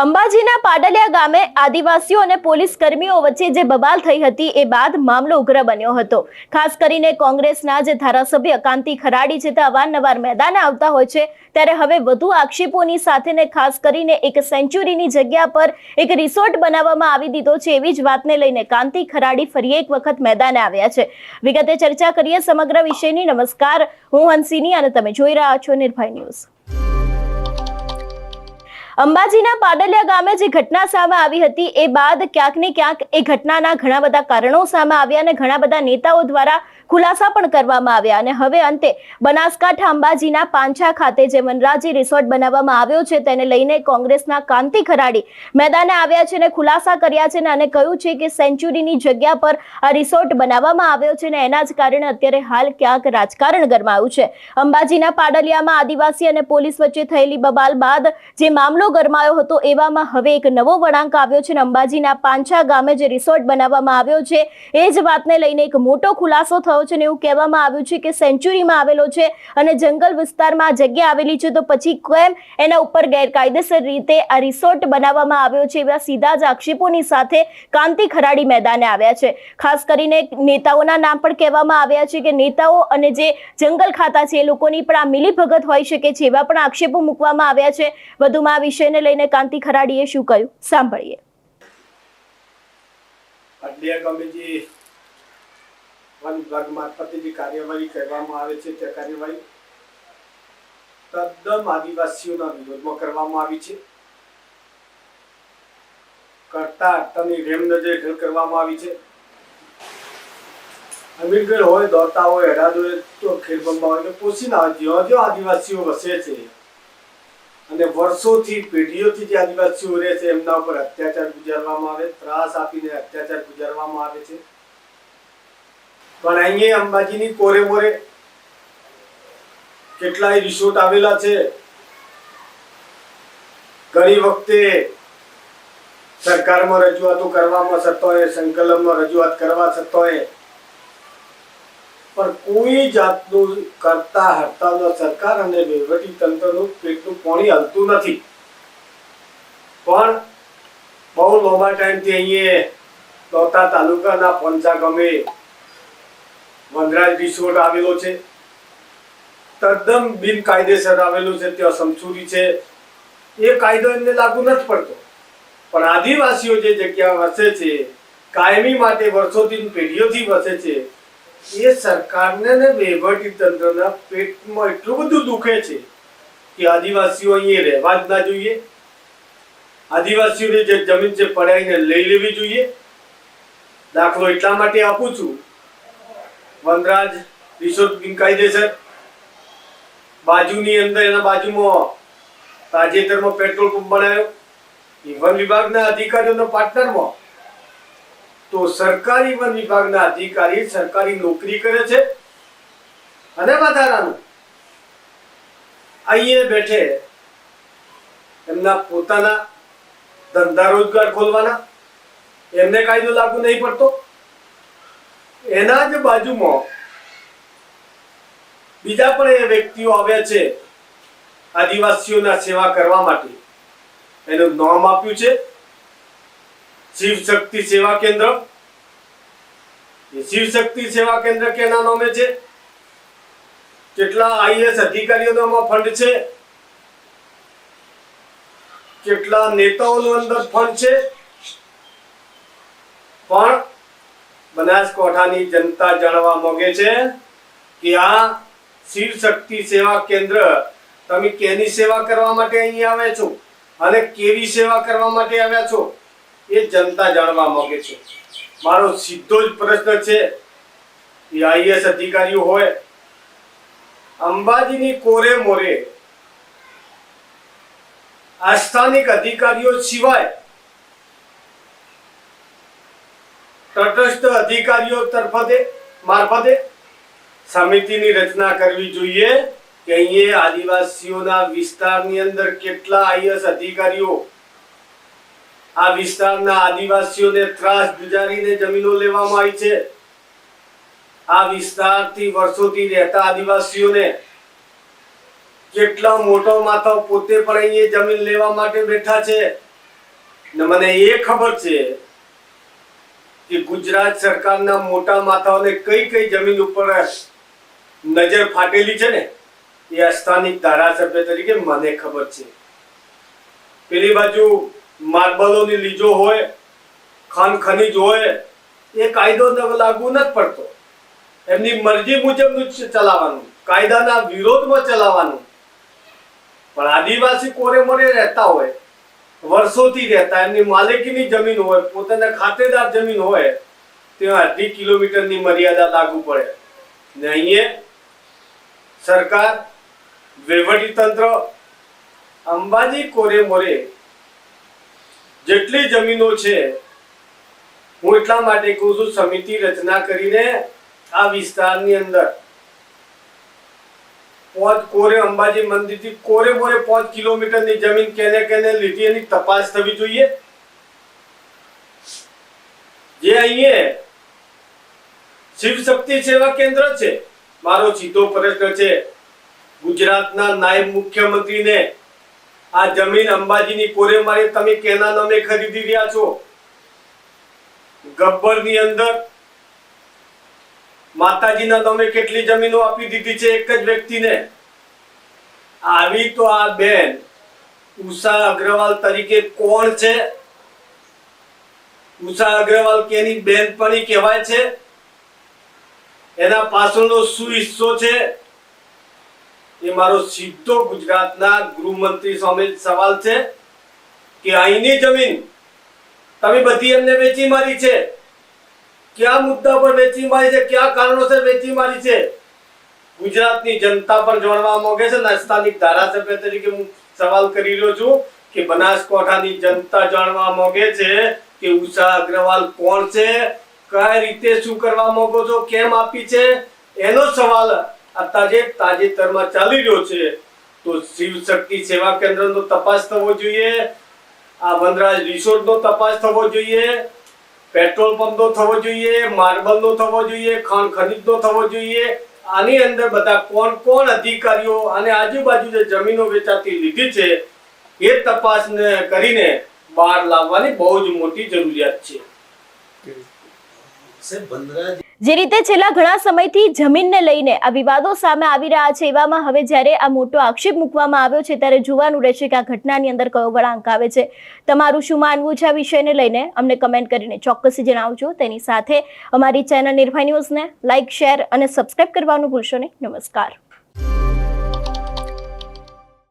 અંબાજીના પાડલિયા ગામે આદિવાસીઓ અને પોલીસ કર્મીઓ વચ્ચે જે બબાલ થઈ હતી, એ બાદ મામલો ઉગ્ર બન્યો હતો. ખાસ કરીને કોંગ્રેસના જે ધારાસભ્ય કાંતિ ખરાડી છે, તે અવારનવાર મેદાને આવતા હોય છે. ત્યારે હવે વધુ આક્ષેપોની સાથે ખાસ કરીને એક સેન્ચુરીની જગ્યા પર એક રિસોર્ટ બનાવવામાં આવી દીધો છે, એવી જ વાતને લઈને કાંતિ ખરાડી ફરી એક વખત મેદાને આવ્યા છે. વિગતે ચર્ચા કરીએ સમગ્ર વિષયની. નમસ્કાર, હું હંસિની અને તમે જોઈ રહ્યા છો નિર્ભય ન્યૂઝ. અંબાજીના પાડલિયા ગામે જે ઘટના સામે આવી હતી, એ બાદ ક્યાંક ને ક્યાંક એ ઘટનાના ઘણા બધા કારણો સામે આવ્યા અને ઘણા બધા નેતાઓ દ્વારા ખુલાસા પણ કરવામાં આવ્યા. અને હવે અંતે બનાસકાંઠા અંબાજીના પાંછા ખાતે જે વનરાજી રિસોર્ટ બનાવવામાં આવ્યો છે, તેને લઈને કોંગ્રેસના કાંતિ ખરાડી મેદાને આવ્યા છે અને ખુલાસા કર્યા છે અને કહ્યું છે કે સેન્ચુરીની જગ્યા પર આ રિસોર્ટ બનાવવામાં આવ્યો છે અને એના જ કારણે અત્યારે હાલ ક્યાંક રાજકારણ ગરમાયું છે. અંબાજીના પાડલિયામાં આદિવાસી અને પોલીસ વચ્ચે થયેલી બબાલ બાદ જે મામલો ગરમાયો હતો. એવામાં હવે એક નવો વળાંક આવ્યો છે. અંબાજીના પાંછા ગામે જે રિસોર્ટ બનાવવામાં આવ્યો છે, એ જ વાતને લઈને એક મોટો ખુલાસો થયો છે અને એવું કહેવામાં આવ્યું છે કે સેન્ચુરીમાં આવેલો છે અને જંગલ વિસ્તારમાં જગ્યા આવેલી છે. તો પછી કેમ એના ઉપર ગેરકાયદેસર રીતે આ રિસોર્ટ બનાવવામાં આવ્યો છે એવા સીધા જ આક્ષેપોની સાથે કાંતિ ખરાડી મેદાને આવ્યા છે. ખાસ કરીને નેતાઓના નામ પણ કહેવામાં આવ્યા છે કે નેતાઓ અને જે જંગલ ખાતા છે એ લોકોની પણ આ મિલીભગત હોઈ શકે છે એવા પણ આક્ષેપો મૂકવામાં આવ્યા છે. વધુમાં વિષયને લઈને કાંતિ ખરાડીએ શું કહ્યું? સાંભળીએ. જે કરવામાં તદ્દન આદિવાસીઓના વિરોધમાં કરવામાં આવી છે. કરતા હટ્ટાની રેમ નજરે હેઠળ કરવામાં આવી છે. અમીરગઢ હોય, દોરતા હોય હેરાદ હોય, તો ખેરબંબા હોય પોસીના જ્યાં જ્યાં આદિવાસીઓ વસે છે અને વર્ષોથી પેઢીઓથી જે આદિવાસીઓ રહે છે, એમના ઉપર અત્યાચાર ગુજારવામાં આવે, ત્રાસ આપીને અત્યાચાર ગુજારવામાં આવે છે. પણ અહીંયા અંબાજીની કોરે મોરે કેટલાય રિસોર્ટ આવેલા છે. ઘણી વખતે સરકારમાં રજૂઆતો કરવામાં છતાંય સંકલનમાં રજૂઆત કરવા છતાંય પણ કોઈ જાતનું કરતા હડતાલનો સરકાર અને વહીવટી તંત્રનું પેટનું પાણી હલતું નથી. પણ બહુ લાંબા ટાઈમથી અહીંયા દોતા તાલુકાના પંચા ગમે વનરાજ રિસોર્ટ આવેલો છે. તદ્દન બિનકાયદેસર આવેલું છે, ત્યાં સમસુરી છે. એ કાયદો એમને લાગુ નથી પડતો. પણ આદિવાસીઓ જે જગ્યા વસે છે, કાયમી માટે વર્ષોથી, પેઢીઓથી વસે છે એ સરકારને ને વહીવટી તંત્રના પેટમાં એટલું બધું દુખે છે કે આદિવાસીઓ અહીંયા રહેવા જ ના જોઈએ. આદિવાસીઓની જે જમીન છે પડાઈને લઈ લેવી જોઈએ. દાખલો એટલા માટે આપું છું. વનરાજ રિસોર્ટ બિનકાયદેસર. બાજુની અંદર, એના બાજુમાં તાજેતરમાં પેટ્રોલ પંપ બનાવ્યો. ઇવન વિભાગના અધિકારીઓના પાર્ટનરમાં તો સરકારી વન વિભાગના અધિકારી સરકારી નોકરી કરે છે. અને વધારાનું. અહીંયા બેઠે એમના પોતાના ધંધા રોજગાર ખોલવાના. એમને કાયદો લાગુ નહીં પડતો. એના જ બાજુમાં બીજા પણ એ વ્યક્તિઓ આવ્યા છે આદિવાસીઓના સેવા કરવા માટે. એનું નામ આપ્યું છે શિવ શક્તિ સેવા કેન્દ્ર. શિવ શક્તિ સેવા કેન્દ્ર કેના નામે છે? કેટલા આઈએસ અધિકારીઓનો આમાં ફંડ છે? કેટલા નેતાઓનો અંદર ફંડ છે? પણ બનાસકાંઠાની જનતા જાણવા માંગે છે કે આ શિવ શક્તિ સેવા કેન્દ્ર તમે કેની સેવા કરવા માટે અહીં આવ્યા છો? અને કેવી સેવા કરવા માટે આવ્યા છો? એ જનતા જાણવા માંગે છે. મારો સીધો જ પ્રશ્ન છે, એ આઈએસ અધિકારીઓ હોય, અંબાજીની કોરે મોરે આ સ્થાનિક અધિકારીઓ સિવાય તટસ્થ અધિકારીઓ તરફતે મારફતે સમિતિની રચના કરવી જોઈએ કે અહીંયા આદિવાસીઓના વિસ્તારની અંદર કેટલા આઈએસ અધિકારીઓ આ વિસ્તારના આદિવાસીઓને ત્રાસ ગુજારીને જમીનો લેવામાં આવી છે. આ વિસ્તારથી વર્ષોથી રહેતા આદિવાસીઓને કેટલા મોટો માથો પોતે પણ અહીંયા જમીન લેવા માટે બેઠા છે. ને મને એ ખબર છે કે ગુજરાત સરકારના મોટા માથાઓને કઈ કઈ જમીન ઉપર નજર ફાટેલી છે ને? એ સ્થાનિક ધારાસભ્ય તરીકે મને ખબર છે. પેલી બાજુ માર્બલોની લીજો હોય, ખાન ખનીજ હોય, એ કાયદો લાગુ નથી પડતો. એમની મરજી મુજબનું જ ચલાવવાનું, કાયદાના વિરોધમાં ચલાવવાનું. પણ આદિવાસી કોરે મોરે રહેતા હોય, વર્ષોથી રહેતા, એમની માલિકીની જમીન હોય, પોતાના ખાતેદાર જમીન હોય, ત્યાં અઢી કિલોમીટરની મર્યાદા લાગુ પડે. ને અહીંયા સરકાર વહીવટી તંત્ર અંબાજી કોરે મોરે જેટલી જમીનો છે, હું એટલા માટે કહું છું, સમિતિ રચના કરીને આ વિસ્તારની અંદર પાંચ કોરે અંબાજી મંદિરથી કોરે મોરે પાંચ કિલોમીટરની જમીન કેને કેને લીધી એની તપાસ થવી જોઈએ. જે અહીંયા શિવ શક્તિ સેવા કેન્દ્ર છે, મારો સીધો પ્રશ્ન છે, ગુજરાતના નાયબ મુખ્યમંત્રીને આ જમીન અંબાજીની કોરે મારી તમે કેના નામે ખરીદી રહ્યા છો? ગબ્બરની અંદર માતાજીના નામે કેટલી જમીનો આપી દીધી છે એક જ વ્યક્તિને? આવી તો આ બેન ઉષા અગ્રવાલ તરીકે કોણ છે? ઉષા અગ્રવાલ કેની બેનપણી કહેવાય છે? એના પાછળનો શું હિસ્સો છે? એ મારો સીધો ગુજરાતના ગૃહમંત્રી સામે સવાલ છે કે અહીંની જમીન તમે બધી એમને વેચી મારી છે? કયા મુદ્દા પર વેચી મારી છે? કયા કારણોસર વેચી મારી છે? ગુજરાતની જનતા પણ જાણવા માંગે છે ને સ્થાનિક ધારાસભ્ય તરીકે હું સવાલ કરી રહ્યો છું કે બનાસકાંઠાની જનતા જાણવા માંગે છે કે ઉષા અગ્રવાલ કોણ છે? કઈ રીતે શું કરવા માંગો છો? કેમ આપી છે? એનો સવાલ અત્યારે તાજેતરમાં ચાલી રહ્યો છે. તો શિવ શક્તિ સેવા કેન્દ્રનો તપાસ થવો જોઈએ. આ વનરાજ રિસોર્ટનો તપાસ થવો જોઈએ. પેટ્રોલ પંપનો થવો જોઈએ. માર્બલનો થવો જોઈએ. ખાણ ખનીજનો થવો જોઈએ. આની અંદર બધા કોણ કોણ અધિકારીઓ અને આજુબાજુ જે જમીનો વેચાતી લીધી છે, એ તપાસને કરીને બહાર લાવવાની બહુ જ મોટી જરૂરિયાત છે. જે રીતે છેલ્લા ઘણા સમયથી જમીનને લઈને આ વિવાદો સામે આવી રહ્યા છે, એવામાં હવે જ્યારે આ મોટો આક્ષેપ મૂકવામાં આવ્યો છે, ત્યારે જોવાનું રહેશે કે આ ઘટનાની અંદર કયો વળાંક આવે છે. તમારું શું માનવું છે આ વિષયને લઈને? અમને કમેન્ટ કરીને ચોક્કસથી જણાવજો. તેની સાથે અમારી ચેનલ નિર્ભય ન્યૂઝને લાઇક શેર અને સબસ્ક્રાઇબ કરવાનું ભૂલશો નહીં. નમસ્કાર.